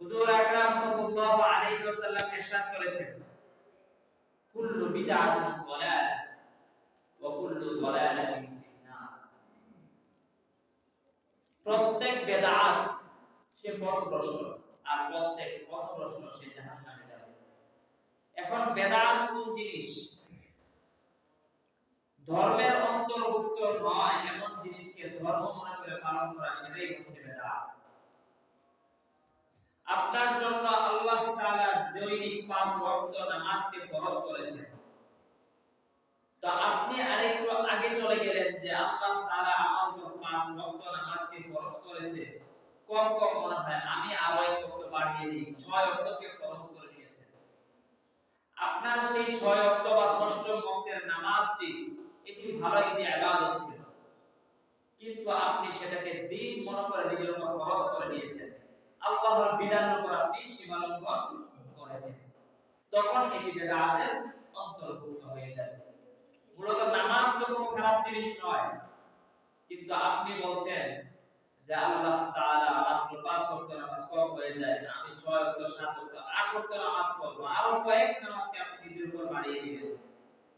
হুজুর আকরাম সাল্লাল্লাহু আলাইহি ওয়াসাল্লাম ইরশাদ করেছেন। কুল্লু বিদআতিন দালাল ওয়া কুল্লু দালালাতিন প্রত্যেক বেদাত সে পথভ্রষ্ট আর প্রত্যেক পথভ্রষ্ট সে জাহান্নামে যাবে। এখন বেদাত কোন জিনিস? ধর্মের অন্তর্ভুক্ত নয়, এমন জিনিসকে ধর্ম মনে করে পালন করা, সেটাই হচ্ছে বেদাত। আপনার জন্য আল্লাহ তাআলা দৈনিক পাঁচ ওয়াক্ত নামাজকে ফরজ করেছেন। তো আপনি আরেকটু আগে চলে গেলেন যে আল্লাহ তাআলা আমার উপর পাঁচ ওয়াক্ত নামাজকে ফরজ করেছে। কম কম মনে হয় আমি আরও এক ওয়াক্ত বাড়িয়ে দিই, ছয় ওয়াক্তকে ফরজ করে দিয়েছেন আপনার সেই ছয় ওয়াক্ত বা ষষ্ঠ ওয়াক্তের নামাজটি এটি ভালো একটি ইবাদত ছিল। কিন্তু আপনি সেটাকে দিন মনে করে নিজের উপর ফরজ করে দিয়েছেন আল্লাহর বিধানের উপর আপনি সীমালঙ্ঘন করেছেন তখন এটি বেদাতের অন্তর্ভুক্ত হয়ে যাবে মূলত নামাজ তো কোনো খারাপ জিনিস নয়। কিন্তু আপনি বলছেন যে আল্লাহ তাআলা মাত্র পাঁচ ওয়াক্ত নামাজ কম হয়ে যায়। আমি ছয় ওয়াক্ত, সাত ওয়াক্ত, আট ওয়াক্ত নামাজ পড়ব। আরও কয়েক নামাজকে আপনি নিজের উপর বাড়িয়ে দিবেন।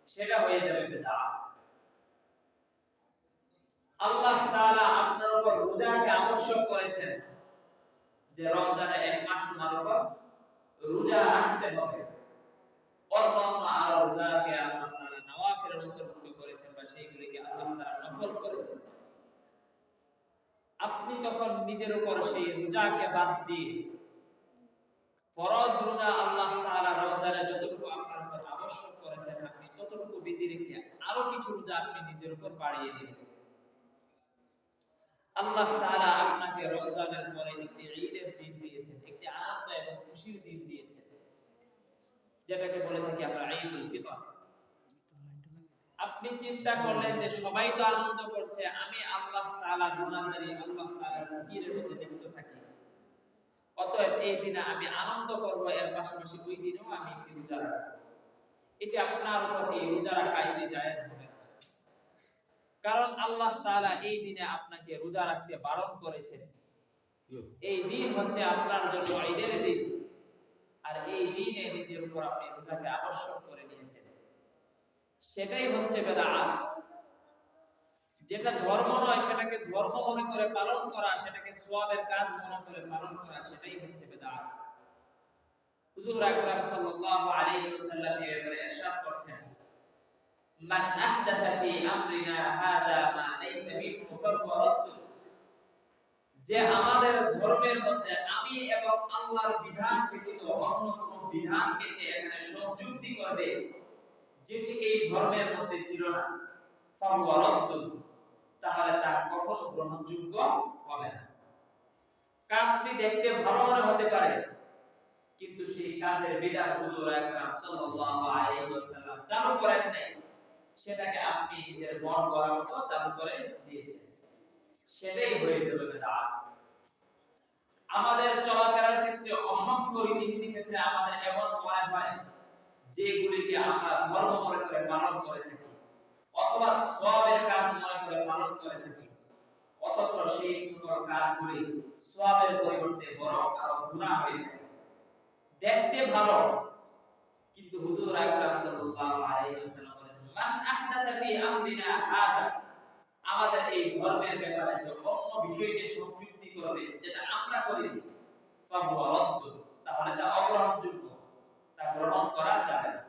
সেটা হয়ে যাবে বেদাত। আল্লাহ তাআলা আপনার উপর রোজাকে আবশ্যক করেছেন। যে রমজানের এক মাস তোমার উপর রোজা রাখতে হবে। অন্যান্য আরও রোজাকে আল্লাহ নওয়াফিল অন্তর্ভুক্ত করেছেন বা সেইগুলিকে আল্লাহ তাআলা নফল করেছেন। আপনি যখন নিজের উপর সেই রোজাকে বাদ দিয়ে ফরজ রোজা আল্লাহ তাআলা রমজানে যতটুকু আপনার উপর আবশ্যক করেছেন, আপনি ততটুকু বিধি রেখে আরও কিছু রোজা আপনি নিজের উপর বাড়িয়ে দিবেন আল্লাহ তাআলা আপনাকে রমজানের পরে একটি ঈদের দিন দিয়েছেন, একটি আনন্দ এবং খুশির দিন দিয়েছেন। যেটাকে বলে থাকি আমরা ঈদুল ফিতর। আপনি চিন্তা করলেন যে সবাই তো আনন্দ করছে, আমি আল্লাহ তাআলা আল্লাহ তাআলার জিকিরের মধ্যে লিপ্ত থাকি। অতএব এই দিনে আমি আনন্দ করব, এর পাশাপাশি ওই দিনেও আমি একটি রোজা রাখব। এটি আপনার এই রোজা রাখা এটি জায়েজ হবে। কারণ আল্লাহ তাআলা এই দিনে আপনাকে রোজা রাখতে বারণ করেছেন। এই দিন হচ্ছে আপনার জন্য ঈদের দিন। আর এই দিনে নিজের উপর আপনি রোজাকে আবশ্যক করে নিয়েছেন। সেটাই হচ্ছে বেদাত যেটা ধর্ম নয় সেটাকে ধর্ম মনে করে পালন করা সেটাকে সোয়াবের কাজ মনে করে পালন করা সেটাই হচ্ছে বেদাত হুজুর আকরাম সাল্লাল্লাহু আলাইহি ওয়াসাল্লাম এর ব্যাপারে করছেন। মান আহদাথা ফি আমরিনা হাদা মা লাইসা মিনহু ফাহুয়া রাদ্দ যে আমাদের ধর্মের মধ্যে আমি এবং আল্লাহর বিধান ব্যতীত অন্য কোন বিধানকে সে এখানে সংযুক্তি করবে, যেটি এই ধর্মের মধ্যে ছিল না, ফাহুয়া তাহলে তা কখনো গ্রহণযোগ্য হবে না। কাজটি দেখতে ভালো মনে হতে পারে, কিন্তু সেই কাজের বিধান হুজুর আকরাম সাল্লাল্লাহু আলাইহি ওয়াসাল্লাম চালু করেন নাই। সেটাকে আপনি নিজের মন করার মতো চালু করে দিয়েছেন। সেটাই হয়ে যাবে আমাদের চলাফেরার ক্ষেত্রে অসংখ্য রীতিনীতি ক্ষেত্রে আমাদের এমন মনে হয়, যেগুলিকে আমরা ধর্ম মনে করে পালন করে থাকি, অথবা সওয়াবের কাজ মনে করে পালন করে থাকি। অথচ সেই সকল কাজগুলি সওয়াবের পরিবর্তে বরং আরও গুনাহ হয়ে থাকে। দেখতে ভালো, কিন্তু হুজুর সাল্লাল্লাহু আলাইহি আমাদের এই ধর্মের ব্যাপারে যে অন্য বিষয়কে সংযুক্তি করবে, যেটা আমরা করি ফাহুয়া রদ্দ। তাহলে তা অগ্রহণযোগ্য, তা গ্রহণ করা যাবে না।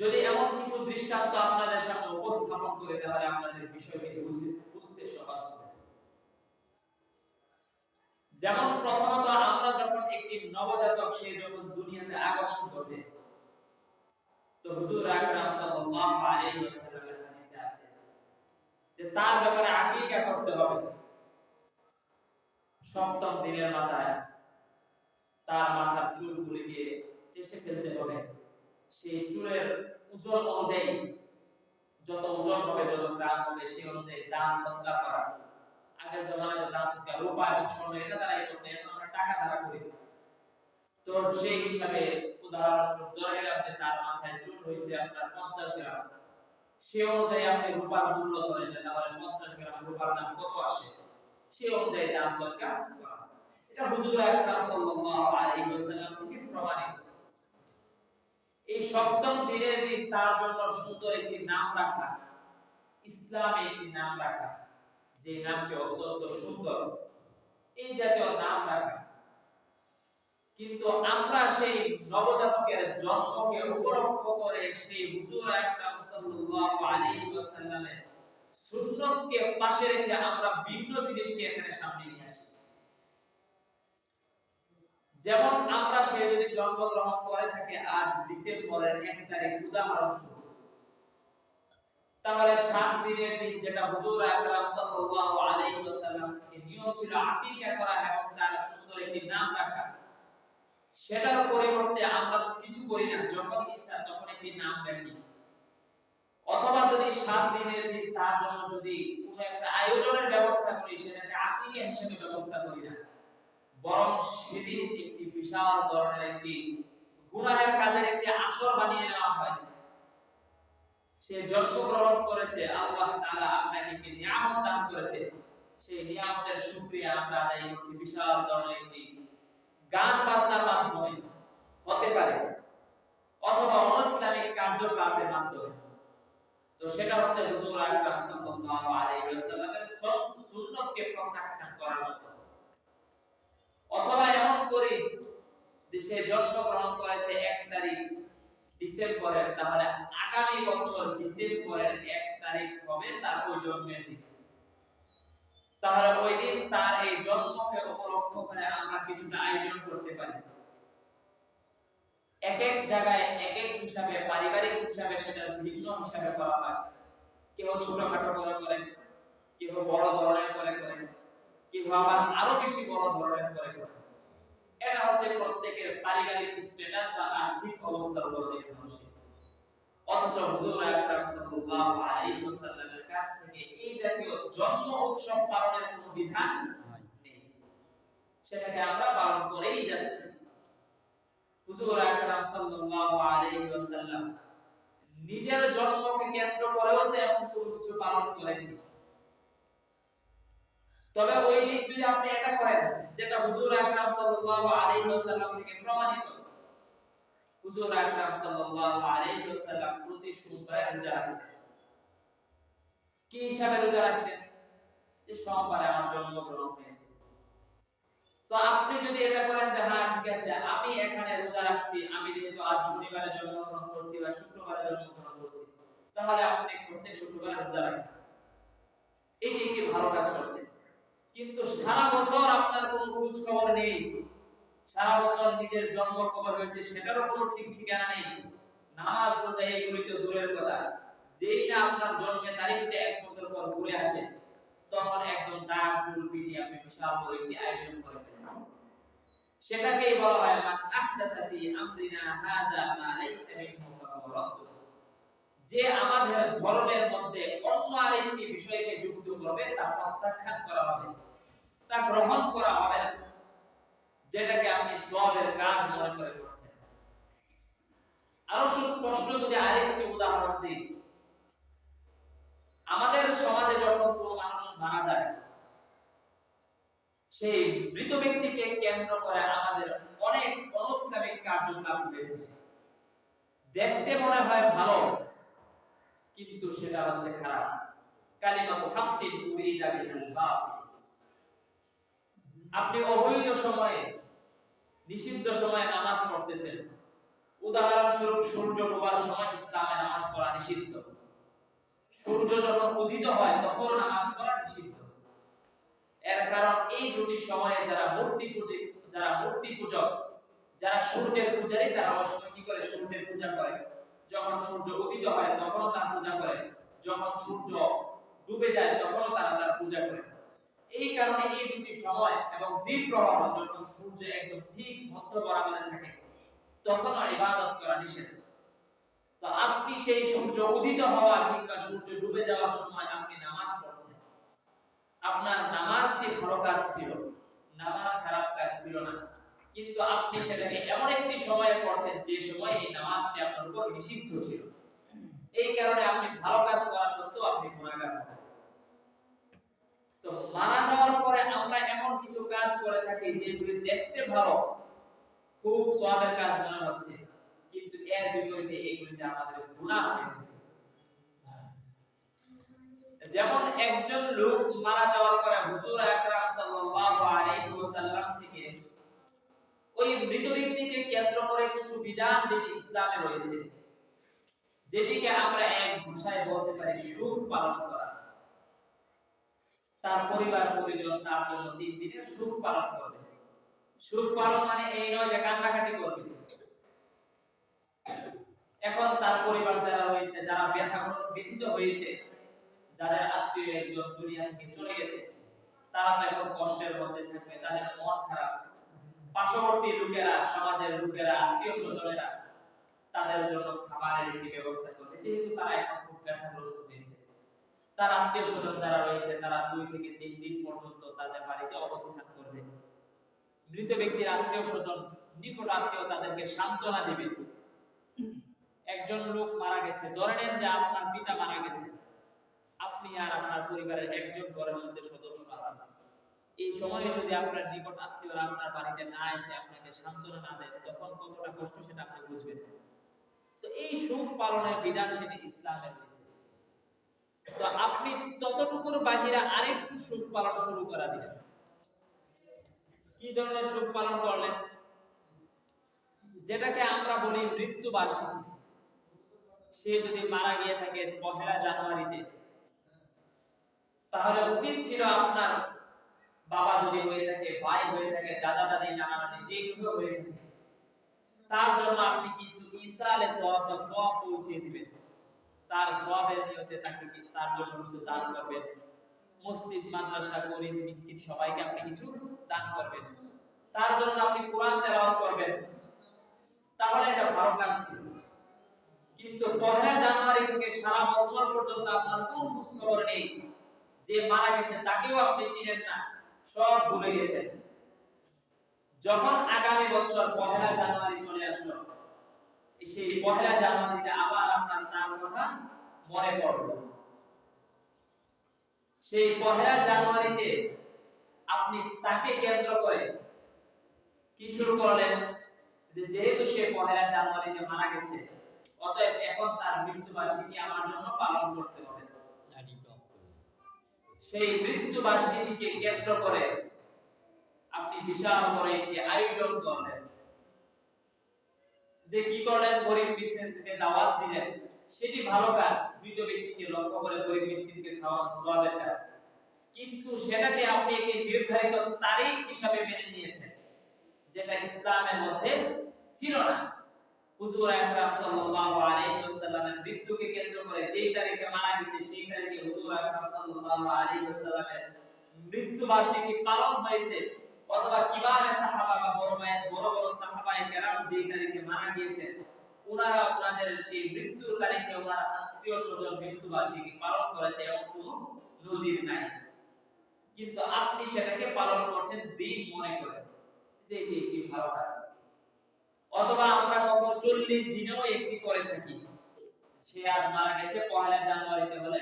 যদি এমন কিছু দৃষ্টান্ত আপনাদের সামনে উপস্থাপন করে, তাহলে আপনাদের বিষয়টি বুঝতে বুঝতে সহজ হবে। যেমন প্রথমত, আমরা যখন একটি নবজাতক, সে যখন দুনিয়াতে আগমন করবে তো হুজুর আকরাম সাল্লাল্লাহু আলাইহি ওয়াসাল্লামের হাদিসে আছে। যে তার ব্যাপারে আকীকা করতে হবে? সপ্তম দিনের মাথায় তার মাথার চুলগুলিকে চেষে ফেলতে হবে। সেই চুলের ওজন অনুযায়ী, যত ওজন হবে, যত গ্রাম হবে, সেই অনুযায়ী দান সৎকার করা। আগের জমানায় তো দান সৎকার রূপা এবং স্বর্ণ এটা দ্বারাই করতে, এখন আমরা টাকা দ্বারা করি। তো সেই হিসাবে উদাহরণস্বরূপ ধরে নিলাম তার মাথায় চুল হয়েছে আপনার পঞ্চাশ গ্রাম। সে অনুযায়ী আপনি রূপার মূল্য ধরে তাহলে পঞ্চাশ গ্রাম রূপার দাম কত আসে? সে অনুযায়ী দাম সৎকার করা। এটা হুজুর আকরাম সাল্লাল্লাহু আলাইহি ওয়াসাল্লাম থেকে প্রমাণিত। এই সপ্তম দিনের দিন তার জন্য সুন্দর একটি নাম রাখা, ইসলামে একটি নাম রাখা। যে নামটি অত্যন্ত সুন্দর। এই জাতীয় নাম রাখা। কিন্তু আমরা সেই নবজাতকের জন্মকে উপলক্ষ করে সেই হুজুর আকরাম সাল্লাল্লাহু আলাইহি ওয়াসাল্লামের সুন্নতকে পাশে রেখে আমরা ভিন্ন জিনিসকে এখানে সামনে নিয়ে আসি। যেমন আমরা সে যদি জন্মগ্রহণ করে থাকে আজ ডিসেম্বরের এক তারিখ উদাহরণস্বরূপ তাহলে সাত দিনের দিন যেটা হুজুর আকরাম সাল্লাল্লাহু আলাইহি ওয়াসাল্লাম নিয়ম ছিল আকিকা করা এবং তার সুন্দর একটি নাম রাখা। সেটার পরিবর্তে আমরা তো কিছু করি না। যখন ইচ্ছা তখন একটি নাম রাখি অথবা যদি সাত দিনের দিন তার জন্য যদি কোনো একটা আয়োজনের ব্যবস্থা করি, সেটাকে আকিকা হিসেবে ব্যবস্থা করি না। বরং সেদিন একটি বিশাল ধরনের একটি গুনাহের কাজের একটি আসর বানিয়ে নেওয়া হয়। সে জন্মগ্রহণ করেছে, আল্লাহ তাআলা আপনাকে একটি নিয়ামত দান করেছে। সেই নিয়ামতের শুকরিয়া আমরা আদায় করছি। বিশাল ধরনের একটি গান বাজনার মাধ্যমে হতে পারে, অথবা অনৈসলামিক কার্যকলাপের মাধ্যমে। তো সেটা হচ্ছে হুজুর আকরাম সাল্লাল্লাহু আলাইহি ওয়াসাল্লামের সুন্নতকে প্রত্যাখ্যান করার মতো। অথবা এমন করি যে সে জন্মগ্রহণ করেছে এক তারিখ ডিসেম্বরের, তাহলে আগামী বছর ডিসেম্বরের এক তারিখ হবে তার ওই জন্মের দিন। তাহলে ওই দিন তার এই জন্মকে উপলক্ষ করে আমরা কিছুটা আয়োজন করতে পারি। এক এক জায়গায় এক এক হিসাবে, পারিবারিক হিসাবে সেটা ভিন্ন হিসাবে করা হয়। কেউ ছোটখাটো করে করে, কেউ বড় ধরনের করে করে, কেউ আবার আরও বেশি বড় ধরনের করে করে। এটা হচ্ছে প্রত্যেকের পারিবারিক স্ট্যাটাস বা আর্থিক অবস্থার উপর নির্ভরশীল। অথচ হুজুর আকরাম সাল্লাল্লাহু আলাইহি ওয়াসাল্লামের কাছ থেকে এই জাতীয় জন্ম উৎসব পালনের কোনো বিধান সেটাকে আমরা পালন করেই যাচ্ছি। হুজুর আকরাম সাল্লাল্লাহু আলাইহি ওয়াসাল্লাম নিজের জন্মকে কেন্দ্র করেও তো এমন কোনো কিছু পালন তবে ওই দিক যদি আপনি এটা করেন, যেটা হুজুর আকরাম সাল্লাল্লাহু আলাইহি ওয়াসাল্লাম থেকে প্রমাণিত, হুজুর আকরাম সাল্লাল্লাহু আলাইহি ওয়াসাল্লাম প্রতি সোমবারে কি হিসাবে রোজা রাখতেন যে সোমবারে আমার জন্মগ্রহণ হয়েছে। তো আপনি যদি এটা করেন যে হ্যাঁ ঠিক আছে, আমি এখানে রোজা রাখছি, আমি যেহেতু আজ শনিবারে জন্মগ্রহণ করছি বা শুক্রবারে জন্মগ্রহণ করছি, তাহলে আপনি প্রত্যেক শুক্রবারে রোজা রাখেন। এটি একটি ভালো কাজ করছে। কিন্তু সারা বছর আপনার কোনো খোঁজ খবর নেই। সারা বছর নিজের জন্ম খবর হয়েছে, সেটারও কোনো ঠিক ঠিকানা নেই। নামাজ, রোজা এইগুলি তো দূরের কথা। যেই না আপনার জন্মের তারিখটা এক বছর পর ঘুরে আসে, তখন একদম ডাক ডুল পিটি আপনি বিশাল বড় একটি আয়োজন করে সেটাকেই বলা হয় মান আহদাথা ফি আমরিনা, হাদা মা লাইসা মিনহু ফাহুয়া যে আমাদের ধর্মের মধ্যে অন্য আরেকটি বিষয়কে যুক্ত করবে তা প্রত্যাখ্যান করা হবে, তা গ্রহণ করা হবে না, যেটাকে আপনি সবের কাজ মনে করে করছেন। আরও সুস্পষ্ট যদি আরেকটি উদাহরণ দিই, আমাদের সমাজে যখন কোনো মানুষ মারা যায় সেই মৃত ব্যক্তিকে কেন্দ্র করে আমাদের অনেক অনৈসলামিক কার্যকলাপ হয়ে থাকে। দেখতে মনে হয় ভালো, কিন্তু সেটা হচ্ছে খারাপ। কালিমা হাক্কিন উরিদা বিহাল বাতিল। আপনি অবৈধ সময়ে, নিষিদ্ধ সময়ে নামাজ পড়তেছেন। উদাহরণস্বরূপ সূর্য ডোবার সময় ইসলামে নামাজ পড়া নিষিদ্ধ। সূর্য যখন উদিত হয়, তখন নামাজ পড়া নিষিদ্ধ। এর কারণ এই দুটি সময়ে যারা মূর্তি পূজে, যারা মূর্তি পূজক, যারা সূর্যের পূজারী তারা ওই সময় কি করে? সূর্যের পূজা করে। যখন সূর্য উদিত হয়, তখনও তার পূজা করে। যখন সূর্য ডুবে যায়, তখনও তারা তার পূজা করে। এই কারণে এই দুটি সময় এবং প্রবাহ যখন সূর্য একদম ঠিক মধ্য বরাবরে থাকে ইবাদত করা নিষেধ। তো আপনি সেই সূর্য উদিত হওয়া কিংবা সূর্য ডুবে যাওয়ার সময় আপনি আপনার নামাজটি ভালো কাজ ছিল। নামাজ খারাপ কাজ ছিল না। কিন্তু আপনি সেটাকে এমন একটি সময়ে পড়ছেন, যে সময় এই নামাজটি আপনার উপর নিষিদ্ধ ছিল। এই কারণে আপনি ভালো কাজ করা সত্ত্বেও আপনি গুণাগার হবেন। তো মারা যাওয়ার পরে আমরা এমন কিছু কাজ করে থাকি, যেগুলি দেখতে ভালো, খুব সওয়াবের কাজ মনে হচ্ছে। কিন্তু এর বিপরীতে এগুলিতে আমাদের গুনাহ হয়ে থাকে যেমন একজন লোক মারা যাওয়ার পরে হুজুর আকরাম সাল্লাল্লাহু আলাইহি ওয়াসাল্লাম থেকে ওই মৃত ব্যক্তিকে কেন্দ্র করে কিছু বিধান যেটি ইসলামে রয়েছে, যেটিকে আমরা এক ভাষায় বলতে পারি সুখ পালন করা। তার পরিবার পরিজন তার জন্য তিন দিনের সুখ পালন করবে। সুখ পালন মানে এই নয় যে কান্নাকাটি করবে। এখন তার পরিবার যারা রয়েছে, যারা ব্যথা ব্যথিত হয়েছে যাদের আত্মীয় একজন দুনিয়া থেকে চলে গেছে, তারা তো এখন কষ্টের মধ্যে থাকবে, তাদের মন খারাপ। পার্শ্ববর্তী লোকেরা, সমাজের লোকেরা, আত্মীয় স্বজনেরা, তাদের জন্য খাবারের একটি ব্যবস্থা করবে। যেহেতু তারা এখন খুব ব্যথাগ্রস্ত হয়েছে। তার আত্মীয় স্বজন যারা রয়েছে, তারা দুই থেকে তিন দিন পর্যন্ত তাদের বাড়িতে অবস্থান করবে। মৃত ব্যক্তির আত্মীয় স্বজন, নিকট আত্মীয় তাদেরকে সান্ত্বনা দেবে। একজন লোক মারা গেছে। ধরে নেন যে আপনার পিতা মারা গেছে। আপনি আর আপনার পরিবারের একজন ঘরের মধ্যে সদস্য আছেন। এই সময়ে যদি আপনার নিকট আত্মীয়রা আপনার বাড়িতে না এসে আপনাকে সান্ত্বনা না দেয়, তখন কতটা কষ্ট সেটা আপনি বুঝবেন তো এই সুখ পালনের বিধান সেটি ইসলামে রয়েছে তো আপনি ততটুকুর বাহিরে আরেকটু সুখ পালন শুরু করা দিবেন কি ধরনের সুখ পালন করলেন? যেটাকে আমরা বলি মৃত্যু বার্ষিকী সে যদি মারা গিয়ে থাকে পহেলা জানুয়ারিতে তাহলে উচিত ছিল আপনার বাবা যদি হয়ে থাকে, ভাই হয়ে থাকে, দাদা, দাদি, নানা নানি যে কেউ হয়ে থাকে, তার জন্য আপনি কিছু ইসালে সওয়াব বা সওয়াব পৌঁছে দিবেন। তার সওয়াবের নিয়তে তাকে কি তার জন্য কিছু দান করবেন? মসজিদ, মাদ্রাসা, গরিব, মিসকিন সবাইকে আপনি কিছু দান করবেন। তার জন্য আপনি কোরআন তেলাওয়াত করবেন। তাহলে এটা ভালো কাজ ছিল। কিন্তু পহেলা জানুয়ারি থেকে সারা বছর পর্যন্ত আপনার কোনো খোঁজ খবর নেই। যে মারা গেছে তাকেও আপনি চিনেন না, সব ভুলে গেছেন। যখন আগামী বছর পহেলা জানুয়ারি চলে আসলো সেই পহেলা জানুয়ারিতে আবার আপনার তার কথা মনে পড়ল। সেই পহেলা জানুয়ারিতে আপনি তাকে কেন্দ্র করে কি শুরু করলেন? যেহেতু সে পহেলা জানুয়ারিতে মারা গেছে, অতএব এখন তার মৃত্যুবার্ষিকী আমার জন্য পালন করতে সেই মৃত্যুবার্ষিকীকে কেন্দ্র করে আপনি বিশাল বড় একটি আয়োজন করলেন। যে কি করলেন? গরিব মিসকিনকে দাওয়াত দিলেন। সেটি ভালো কাজ। মৃত ব্যক্তিকে লক্ষ্য করে গরিব মিসকিনকে খাওয়ানো সওয়াবের কাজ। কিন্তু সেটাকে আপনি একটি নির্ধারিত তারিখ হিসাবে মেনে নিয়েছেন, যেটা ইসলামের মধ্যে ছিল না। হুজুর আকরাম সাল্লাল্লাহু আলাইহি ওয়াসাল্লামের মৃত্যুকে কেন্দ্র করে যেই তারিখে মারা গেছে, সেই তারিখে হুজুর আকরাম সাল্লাল্লাহু আলাইহি ওয়াসাল্লামের মৃত্যু বার্ষিকী পালন হয়েছে। অথবা সাহাবা বা বড় বড় বড় কেরাম তারিখে মারা গিয়েছেন ওনারা ওনাদের সেই মৃত্যুর তারিখে ওনার আত্মীয় স্বজন মৃত্যু বার্ষিকী পালন করেছে কোনো নজির নাই। কিন্তু আপনি সেটাকে পালন করছেন দিন মনে করে। যে এটি একটি ভালো কাজ। অথবা আমরা কখনো চল্লিশ দিনেও একটি করে থাকি। সে আজ মারা গেছে, পয়লা জানুয়ারিতে হলে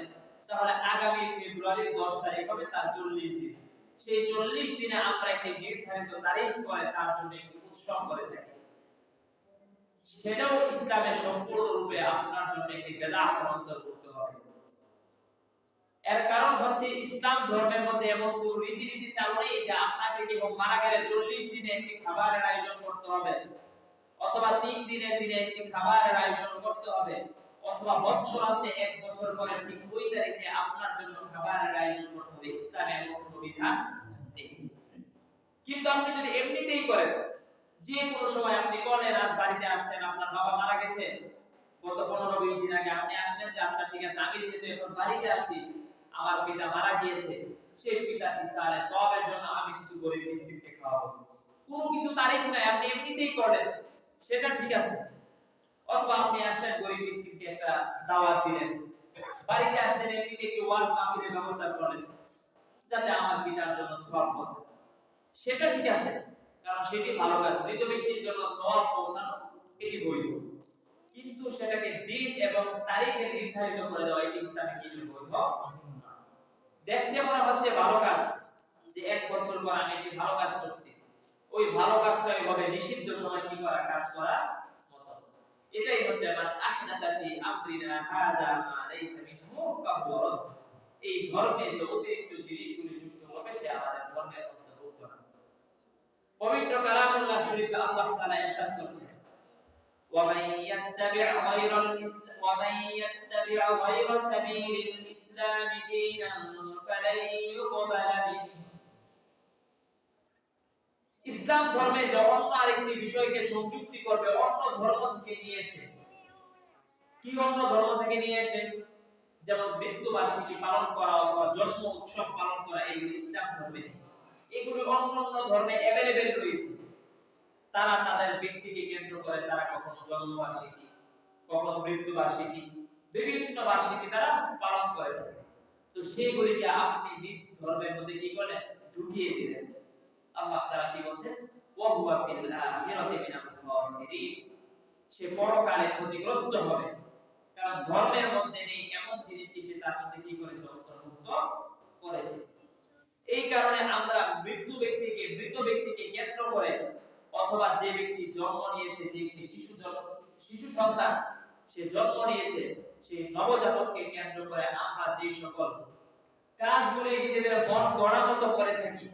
তাহলে আগামী ফেব্রুয়ারির দশ তারিখ হবে তার চল্লিশ দিন। সেই চল্লিশ দিনে আমরা একটি নির্ধারিত তারিখ করে তার জন্য একটি উৎসব করে থাকি। সেটাও ইসলামের সম্পূর্ণরূপে আপনার জন্য একটি বেদাত অন্তর্ভুক্ত হবে। এর কারণ হচ্ছে ইসলাম ধর্মের মধ্যে এমন কোন রীতিনীতি চালু নেই যে আপনাকে কেবল মারা গেলে চল্লিশ দিনে একটি খাবারের আয়োজন করতে হবে। অথবা তিন দিনের দিনে একটি খাবারের আয়োজন করতে হবে, অথবা বছরান্তে এক বছর পরে ঠিক ওই তারিখে আপনার জন্য খাবারের আয়োজন করতে হবে। ইসলামে এমন কোনো বিধান কিন্তু আপনি যদি এমনিতেই করেন, যে কোনো সময় আপনি বলেন আজ বাড়িতে আসছেন, আপনার বাবা মারা গেছে, গত পনেরো বিশ দিন আগে আপনি আসলেন যে আচ্ছা ঠিক আছে, আমি যেহেতু এখন বাড়িতে আছি, আমার পিতা মারা গিয়েছে, সেই পিতা ইসালে সবের জন্য আমি কিছু গরিব মিসকিনকে খাওয়াবো। কোনো কিছু তারিখ নাই, আপনি এমনিতেই করেন। সেটা ঠিক আছে। অথবা আপনি আসলেন গরিব মিসকিনকে একটা দাওয়াত দিলেন। বাড়িতে আসলেন, এমনিতে একটু ওয়াজ মাহফিলের ব্যবস্থা করলেন। যাতে আমার পিতার জন্য সওয়াব পৌঁছে সেটা ঠিক আছে, কারণ সেটি ভালো কাজ। মৃত ব্যক্তির জন্য সওয়াব পৌঁছানো এটি বৈধ। কিন্তু সেটাকে দিন এবং তারিখে নির্ধারিত করে দেওয়া, এটি ইসলামে কি বৈধ? দেখতে মনে হচ্ছে ভালো কাজ, যে এক বছর পর আমি একটি ভালো কাজ করছি। ওই ভালো কাজটা হবে নিষিদ্ধ সময় কি করা কাজ করা মতো এটাই হচ্ছে মান আহদাথা ফি আমরিনা হাদা মা লাইসা মিনহু ফাহুয়া রাদ্দ এই ধর্মে যে অতিরিক্ত জিনিসগুলি যুক্ত হবে সে আমাদের ধর্মের অন্তর্ভুক্ত না পবিত্র কালামুল্লাহ শরীফে আল্লাহ তাআলা ইরশাদ করেছেন ومن يتبع غير الإسلام ومن يتبع غير سبيل الإسلام دينا فلن يقبل منه ইসলাম ধর্মে জঘন্য আরেকটি বিষয়কে সংযুক্তি করবে, অন্য ধর্ম থেকে নিয়ে এসে। কি অন্য ধর্ম থেকে নিয়ে এসে? যেমন মৃত্যু বার্ষিকী পালন করা অথবা জন্ম উৎসব পালন করা, এগুলি ইসলাম ধর্মে এগুলি অন্য অন্য ধর্মে অ্যাভেলেবেল রয়েছে। তারা তাদের ব্যক্তিকে কেন্দ্র করে তারা কখনো জন্মবার্ষিকী, কখনো মৃত্যু বার্ষিকী বিভিন্ন বার্ষিকী তারা পালন করে থাকে। তো সেইগুলিকে আপনি নিজ ধর্মের মধ্যে কি করেন ঢুকিয়ে দিলেন। আল্লাহ তাআলা কি বলছেন সে পরকালে ক্ষতিগ্রস্ত হবে। কারণ ধর্মের মধ্যে নেই, এমন জিনিসকে সে তার মধ্যে কি করেছে? অন্তর্ভুক্ত করেছে। এই কারণে আমরা মৃত্যু ব্যক্তিকে, মৃত ব্যক্তিকে কেন্দ্র করে, অথবা যে ব্যক্তি জন্ম নিয়েছে, যে একটি শিশু জন্ম, শিশু সন্তান, সে জন্ম নিয়েছে সেই নবজাতককে কেন্দ্র করে আমরা যে সকল কাজগুলি নিজেদের মন গড়া মতো করে থাকি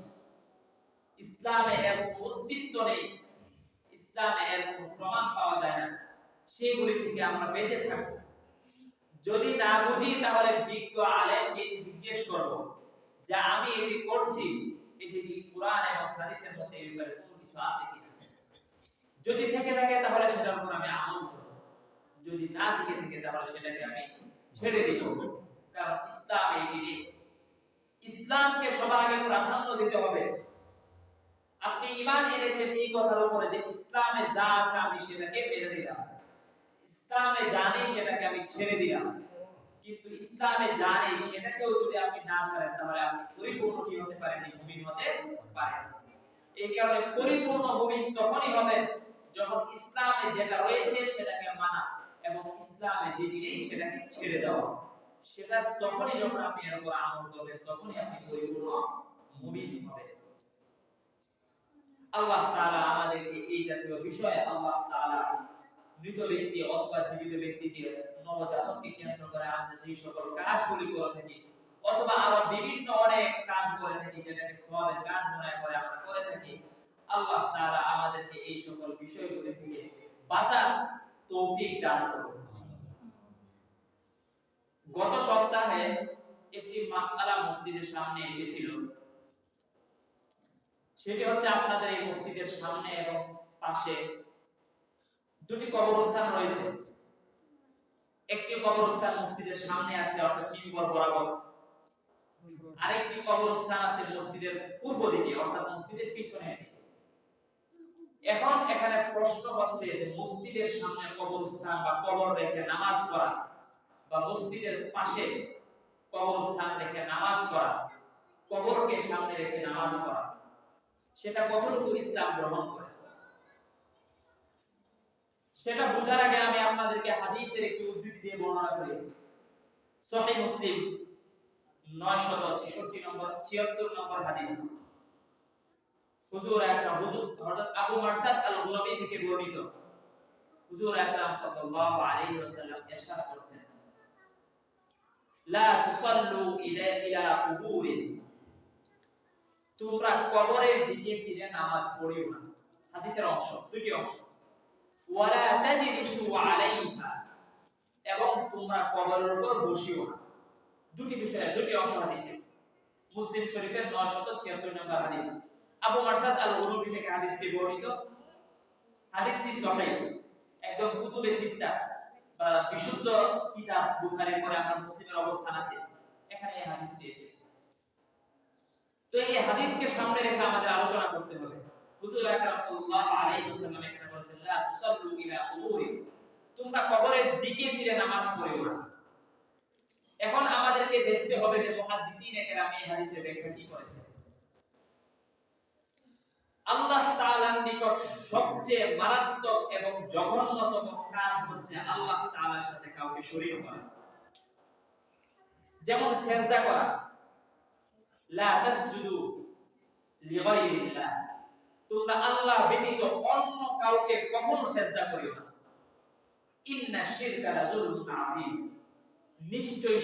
ইসলামে এর অস্তিত্ব নেই। ইসলামে এর কোনো প্রমাণ পাওয়া যায় না। সেগুলি থেকে আমরা বেঁচে থাকব। যদি না বুঝি, তাহলে বিজ্ঞ আলেমকে জিজ্ঞেস করব যে আমি এটি করছি, এটি কি কোরআন এবং হাদিসের মধ্যে এই ব্যাপারে কোনো কিছু আছে কিনা যদি থেকে থাকে, তাহলে সেটার উপর আমি আমল করব। যদি না থেকে থাকে, তাহলে সেটাকে আমি ছেড়ে দিব। কারণ ইসলাম এটি নেই। ইসলামকে সবার আগে প্রাধান্য দিতে হবে। আপনি ইমান এনেছেন এই কথার উপরে যে ইসলামে যা আছে আমি সেটাকে মেনে দিলাম ইসলামে জানি সেটাকে আমি ছেড়ে দিলাম। কিন্তু ইসলামে জানি সেটাকেও যদি আপনি না ছাড়েন, তাহলে আপনি পরিপূর্ণ কি হতে পারেন? মুমিন হতে পারেন। এই কারণে পরিপূর্ণ মুমিন তখনই হবে যখন ইসলামে যেটা রয়েছে সেটাকে মানা এবং ইসলামে যেটি নেই সেটাকে ছেড়ে দেওয়া। সেটা তখনই যখন আপনি এর উপর আমল করবেন, তখনই আপনি পরিপূর্ণ মুমিন হবেন। আল্লাহ তাআলা আমাদেরকে এই জাতীয় বিষয়ে আল্লাহ তাআলা মৃত ব্যক্তি অথবা জীবিত ব্যক্তিকে নবজাতককে কেন্দ্র করে আমরা যে সকল কাজগুলি করে থাকি, অথবা আরও বিভিন্ন অনেক কাজ করে থাকি, যেটাকে সওয়াবের কাজ মনে করে আমরা করে থাকি, আল্লাহ তাআলা আমাদেরকে এই সকল বিষয়গুলি থেকে বাঁচার তৌফিক দান করুন। গত সপ্তাহে একটি মাসআলা মসজিদের সামনে এসেছিল। সেটি হচ্ছে আপনাদের এই মসজিদের সামনে এবং পাশে দুটি কবরস্থান রয়েছে। একটি কবরস্থান মসজিদের সামনে আছে, অর্থাৎ মিম্বর বরাবর। আরেকটি কবরস্থান আছে মসজিদের পূর্ব দিকে, অর্থাৎ মসজিদের পিছনে এখন এখানে প্রশ্ন হচ্ছে যে মসজিদের সামনে কবরস্থান বা কবর রেখে নামাজ পড়া বা মসজিদের পাশে কবরস্থান রেখে নামাজ পড়া, কবরকে সামনে রেখে নামাজ পড়া সেটা কতটুকু ইসলাম গ্রহণ করে। সেটা বোঝার আগে আমি আপনাদেরকে হাদিসের একটি উদ্ধৃতি দিয়ে বর্ণনা করি। সহিহ মুসলিম 966 নম্বর 76 নম্বর হাদিস। হুজুর আকরাম হুজুর, হযরত আবু মারসাদ আল-গুলামি থেকে বর্ণিত। হুজুর আকরাম সাল্লাল্লাহু আলাইহি ওয়াসাল্লাম ইরশাদ করেছেন। লা তুসাল্লু ইলা ইলা কুবুরিন। তোমরা কবরের দিকে ফিরে নামাজ পড়িও না। হাদিসের অংশ, দুটি অংশ। ওয়ালা তাজলিসু আলাইহা, এবং তোমরা কবরের উপর বসিও না। দুটি বিষয়, দুটি অংশ হাদিসে। মুসলিম শরীফের 976 নম্বর হাদিস। আবু মারসাদ আল গুনুবি থেকে হাদিসটি বর্ণিত। হাদিসটি সহিহ একদম কুতুবে সিত্তা বা বিশুদ্ধ কিতাব বুখারীর পরে আমরা মুসলিমের অবস্থান আছে। এখানে এই হাদিসটি এসেছে। তো এই হাদিসকে সামনে রেখে আমাদের আলোচনা করতে হবে। হুজুর আকরাম সাল্লাল্লাহু আলাইহি ওয়াসাল্লাম এখানে বলেছেন, লা তুসাল্লু ইলা কুবুরি। তোমরা কবরের দিকে ফিরে নামাজ পড়িও না। এখন আমাদেরকে দেখতে হবে যে মুহাদ্দিসিন একরাম এই হাদিসের ব্যাখ্যা কি করেছেন আল্লাহ তাআলার নিকট সবচেয়ে মারাত্মক এবং জঘন্যতম কাজ হচ্ছে আল্লাহ তাআলার সাথে কাউকে শরীক করা। যেমন সেজদা করা। লা তোমরা আল্লাহ ব্যতীত অন্য কাউকে কখনো সেজদা করিও না। নিশ্চয়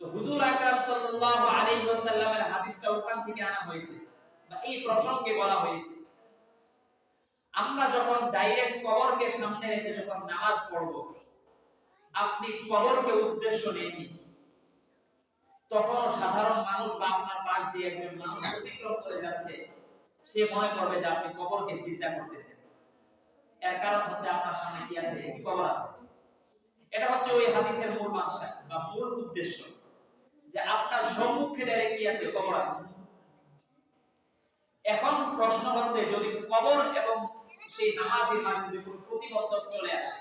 তো হুজুর আকরাম সাল্লাল্লাহু আলাইহি ওয়াসাল্লামের হাদিসটা ওখান থেকে আনা হয়েছে বা এই প্রসঙ্গে বলা হয়েছে। আমরা যখন ডাইরেক্ট কবরকে সামনে রেখে যখন নামাজ পড়ব, আপনি কবরকে উদ্দেশ্য নেননি তখনও সাধারণ মানুষ বা আপনার পাশ দিয়ে একজন মানুষ অতিক্রম করে যাচ্ছে, সে মনে করবে যে আপনি কবরকে সিজদা করতেছেন। এর কারণ হচ্ছে আপনার সামনে কি আছে? কবর আছে। এটা হচ্ছে ওই হাদিসের মূল মানসা বা মূল উদ্দেশ্য, যে আপনার সম্মুখে ডাইরেক্ট কি আছে? কবর আছে। এখন প্রশ্ন হচ্ছে, যদি কবর এবং সেই নামাজের মাঝে যদি কোনো প্রতিবন্ধক চলে আসে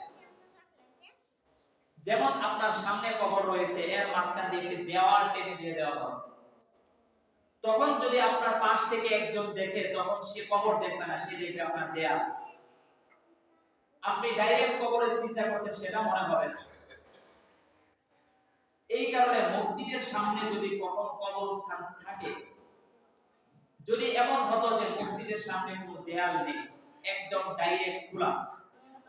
যেমন আপনার সামনে কবর রয়েছে, এর মাঝখান দিয়ে একটি দেওয়াল টেনে দিয়ে দেওয়া হবে। তখন যদি আপনার পাশ থেকে একজন দেখে, তখন সে কবর দেখবে না, সে দেখবে আপনার দেয়াল। আপনি ডাইরেক্ট কবরে চিন্তা করছেন, সেটা মনে হবে না। এই কারণে মসজিদের সামনে যদি কখনো কবরস্থান থাকে, যদি এমন হতো যে মসজিদের সামনে কোনো দেয়াল নেই, একদম ডাইরেক্ট খোলা।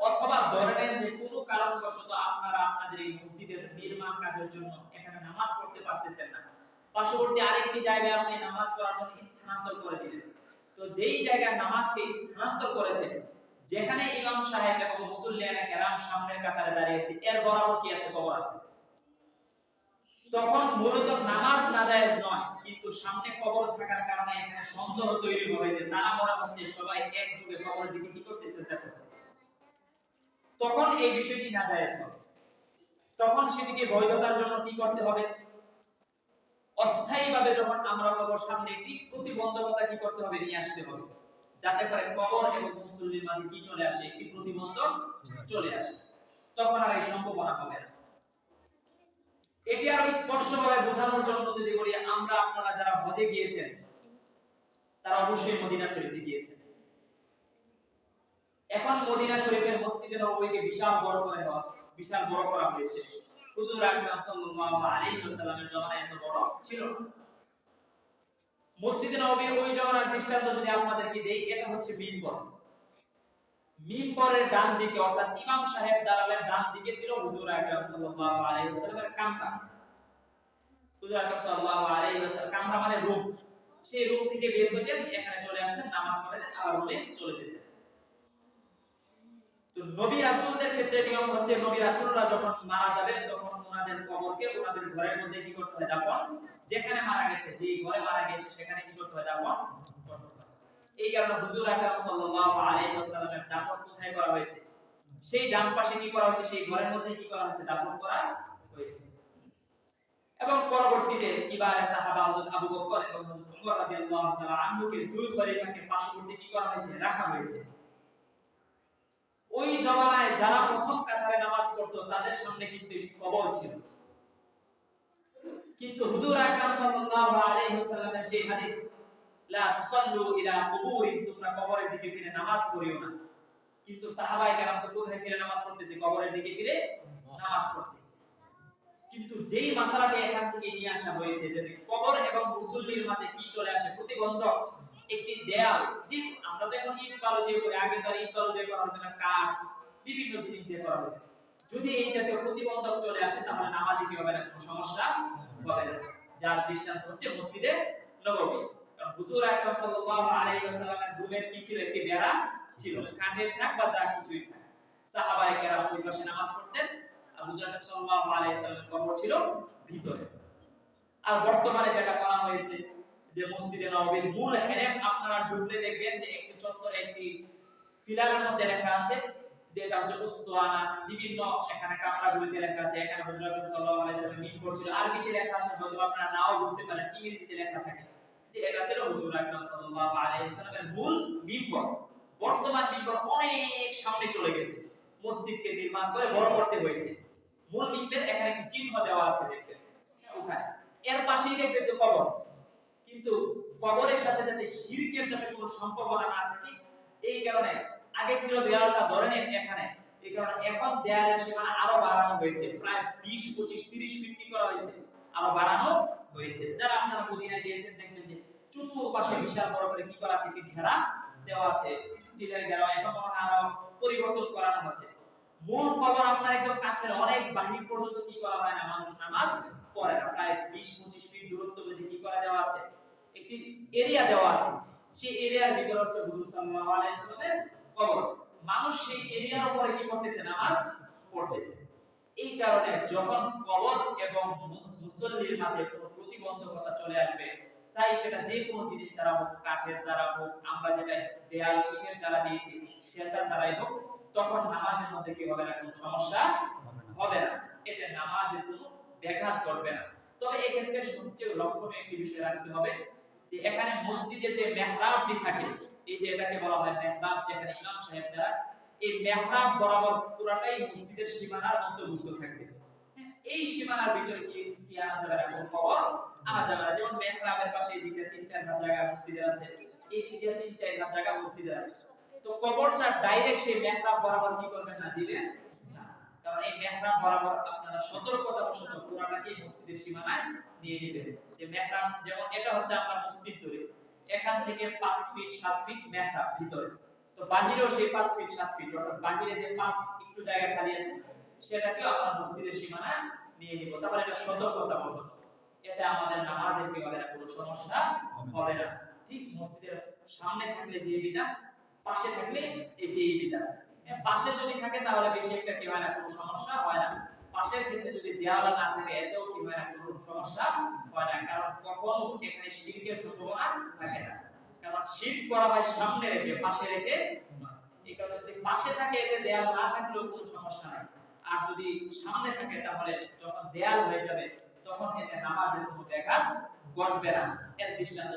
অথবা ধরে নেন যে কোনো কারণবশত আপনারা আপনাদের এই মসজিদের নির্মাণ কাজের জন্য এখানে নামাজ পড়তে পারতেছেন না। পার্শ্ববর্তী আরেকটি জায়গায় আপনি নামাজ পড়ার জন্য স্থানান্তর করে দিলেন। তো যেই জায়গায় নামাজকে স্থানান্তর করেছেন, যেখানে ইমাম সাহেব এবং মুসল্লিয়ানা কেরাম সামনের কাতারে দাঁড়িয়েছে, এর বরাবর কি আছে কবর আছে? তখন মূলত নামাজ নাজায়েজ নয়, কিন্তু সামনে কবর থাকার কারণে সন্দেহ তৈরি হবে যে তারা মনে হচ্ছে, সবাই এক যুগে কবরের দিকে কি করছে, চেষ্টা করছে। তখন এই বিষয়টি নাজায়েজ হবে তখন সেটিকে বৈধতার জন্য কি করতে হবে? অস্থায়ীভাবে যখন আমরা কবর সামনে একটি প্রতিবন্ধকতা কি করতে হবে? নিয়ে আসতে হবে। যাতে করে কবর এবং মুসল্লির মাঝে কি চলে আসে? একটি প্রতিবন্ধক চলে আসে। তখন আর এই সম্ভাবনা হবে না। এটি আরও স্পষ্টভাবে বোঝানোর জন্য যদি বলি, আমরা আপনারা যারা হজে গিয়েছেন, তারা অবশ্যই মদিনা শরীফে গিয়েছেন। এখন মদিনা শরীফের মসজিদে নববীকে বিশাল বড় করে দেওয়া, বিশাল বড় করা হয়েছে। হুজুর আকরাম সাল্লাল্লাহু আলাইহি ওয়াসাল্লামের জমানায় এত বড় ছিল মসজিদে নববীর ওই জমানার দৃষ্টান্ত যদি আপনাদেরকে দেই, এটা হচ্ছে মিম্বর। মিম্বরের ডান দিকে, অর্থাৎ ইমাম সাহেব দাঁড়ালেন, ডান দিকে ছিল হুজুর আকরাম সাল্লাল্লাহু আলাইহি ওয়াসাল্লামের কামরা। হুজুর আকরাম সাল্লাল্লাহু আলাইহি ওয়াসাল্লাম, কামরা মানে রুম। সেই রুম থেকে বের হতেন, এখানে চলে আসতেন, নামাজ পড়তেন আবার রুমে চলে যেতেন। নবী রাসূলদের ক্ষেত্রে নিয়ম হচ্ছে নবী রাসূলরা যখন মারা যাবেন, তখন ওনাদের কবরকে ওনাদের ঘরের মধ্যে কি করতে হয়? দাফন। যেখানে মারা গেছে যে ঘরে মারা গেছে, সেখানে কি করতে হয়? দাফন এই কারণে হুজুর আকরাম সাল্লাল্লাহু আলাইহি ওয়াসাল্লামের দাফন কোথায় করা হয়েছে? সেই ডান পাশে কি করা সেই ঘরের মধ্যে কি করা দাফন করা হয়েছে। এবং পরবর্তীতে কিবারে সাহাবা হযরত আবু বকর এবং হযরত রাদিয়াল্লাহু তাআলা আনহুকে দুই খলিফাকে পার্শ্ববর্তী কি করা হয়েছে? রাখা হয়েছে। ওই জমানায় যারা প্রথম কাতারে নামাজ পড়তো, তাদের সামনে কিন্তু একটি কবর ছিল। কিন্তু হুজুর আকরাম সাল্লাল্লাহু আলাইহি ওয়াসাল্লামের সেই হাদিস, লা তুসাল্লু ইলা কুবুরিন তোমরা কবরের দিকে ফিরে নামাজ পড়িও না। কিন্তু সাহাবায়ে কেরাম তো কোথায় ফিরে নামাজ পড়তেছে? কবরের দিকে ফিরে নামাজ পড়তেছে। কিন্তু যেই মাসালাটি এখান থেকে নিয়ে আসা হয়েছে, যে কবর এবং মুসল্লির মাঝে কি চলে আসে, প্রতিবন্ধক একটি দেয়াল, যে আমরা তো এখন ইট বালু দিয়ে করে আগে তো আর ইট বালু দিয়ে করা হতো না, কাঠ, বিভিন্ন জিনিস দিয়ে করা হতো। যদি এই জাতীয় প্রতিবন্ধক চলে আসে, তাহলে নামাজে কি হবে না কোনো সমস্যা হবে না। যার দৃষ্টান্ত হচ্ছে মসজিদে নববী কারণ হুজুর আকরাম সাল্লাল্লাহু আলাইহি ওয়াসাল্লামের কি ছিল? একটি বেড়া ছিল। কাঠের থাক বা যা কিছুই থাক। সাহাবায়ে কেরাম ওই পাশে নামাজ পড়তেন। আর হুজুর আকরাম সাল্লাল্লাহু আলাইহি ওয়াসাল্লামের কবর ছিল ভিতরে। আর বর্তমানে যেটা করা হয়েছে যে মসজিদে নববীর মূল হেরেম আপনারা ঢুকলে দেখবেন যে একটি চত্বরে, একটি ফিলারের মধ্যে লেখা আছে যে এটা হচ্ছে উস্তুয়ানা বিভিন্ন এখানে কামরাগুলিতে লেখা আছে, এখানে হুজুর আকরাম সাল্লাল্লাহু আলাইহি ওয়াসাল্লাম মিট করছিল। আরবিতে লেখা আছে, হয়তো আপনারা নাও বুঝতে পারেন, ইংরেজিতে লেখা থাকে, যে এটা ছিল হুজুর আকরাম সাল্লাল্লাহু আলাইহি ওয়াসাল্লামের মূল মিম্বর বর্তমান মিম্বর অনেক সামনে চলে গেছে। মসজিদকে নির্মাণ করে বড় করতে হয়েছে। মূল মিম্বের এখানে একটি চিহ্ন দেওয়া আছে, দেখবেন, ওখানে। এর পাশেই দেখবেন কবর। কিন্তু কবরের সাথে যাতে শিরকের যাতে কোনো সম্ভাবনা না থাকে, এই কারণে আগে ছিল দেয়ালটা ধরে নেন এখানে। এই কারণে এখন দেয়ালের সীমানা আরও বাড়ানো হয়েছে। প্রায় বিশ, পঁচিশ, তিরিশ ফিট কি করা হয়েছে, আরও বাড়ানো হয়েছে। যারা আপনারা মদিনায় গিয়েছেন, দেখবেন যে চতুর্পাশে বিশাল বড় করে কি করা আছে, একটি ঘেরা দেওয়া আছে, স্টিলের ঘেরা এখন মনে হয় পরিবর্তন করানো হচ্ছে। মূল কবর আপনার একদম কাছের, অনেক বাহির পর্যন্ত কি করা হয় না, মানুষ নামাজ পড়ে না। প্রায় বিশ, পঁচিশ ফিট দূরত্ব বেঁধে কি করা দেওয়া আছে? একটি এরিয়া দেওয়া আছে। সেই এরিয়ার ভিতরে হচ্ছে হুজুর সাল্লাল্লাহু আলাইহি সাল্লামের কবর। মানুষ সেই এরিয়ার উপরে কি করতেছে? নামাজ পড়তেছে। এই কারণে যখন কবর এবং মুসল্লির মাঝে প্রতিবন্ধকতা চলে আসবে চাই সেটা যে কোনো জিনিস দ্বারা হোক, কাঠের দ্বারা হোক, আমরা যেটা দেয়াল, ইটের দ্বারা দিয়েছি, সেটার দ্বারাই হোক, তখন নামাজের মধ্যে কি হবে না? কোনো সমস্যা হবে না। এতে নামাজের কোনো ব্যাঘাত ঘটবে না। তবে এক্ষেত্রে সবচেয়ে লক্ষণীয় একটি বিষয় রাখতে হবে যে এখানে মসজিদের যে মেহরাবটি থাকে এই যে এটাকে বলা হয় মেহরাব যেখানে ইমাম সাহেব দ্বারা এই মেহরাব বরাবর পুরাটাই মসজিদের সীমানার অন্তর্ভুক্ত থাকবে হ্যাঁ, এই সীমানার ভিতরে কি কি আনা যাবে না কোনো খবর? আনা যাবে না। যেমন মেহরাবের পাশে এই দিকে তিন চার হাত জায়গা মসজিদের আছে এই দিকে তিন চার হাত জায়গা মসজিদের আছে। তো কবরটা ডাইরেক্ট সেই মেহরাব বরাবর কি করবেন না দিবেন। কারণ এই মেহরাব বরাবর আপনারা সতর্কতা বশত পুরাটাকে মসজিদের সীমানায় নিয়ে নেবেন। যে মেহরাব যেমন এটা হচ্ছে আমরা মসজিদ ধরে এখান থেকে পাঁচ ফিট সাত ফিট মেহরাব ভিতরে। তো বাহিরেও সেই পাঁচ ফিট সাত ফিট অর্থাৎ বাহিরে যে পাঁচ একটু জায়গা খালি আছে সেটাকে আমরা মসজিদের সীমানায় নিয়ে নিব। তারপরে এটা সতর্কতা বশত। এতে আমাদের নামাজের কি হবে না কোনো সমস্যা হবে না। ঠিক মসজিদের সামনে থাকলে যে বিটা পাশে থাকলে এই বিটা পাশে যদি থাকে তাহলে বেশি একটা কি হয় না কোনো সমস্যা হয় না। পাশের ক্ষেত্রে যদি দেওয়াল না থাকে, এতেও কি হয় না কোনো সমস্যা হয় না। কারণ কখনো এখানে শিরকের সম্ভাবনা থাকে না। কারণ শিরক করা হয় সামনে রেখে, পাশে রেখে এই কারণে যদি পাশে থাকে, এতে দেয়াল না থাকলেও কোনো সমস্যা নাই। আর যদি সামনে থাকে, তাহলে যখন দেয়াল হয়ে যাবে, তখন এতে নামাজের কোনো ঘটবে না। এর দৃষ্টান্ত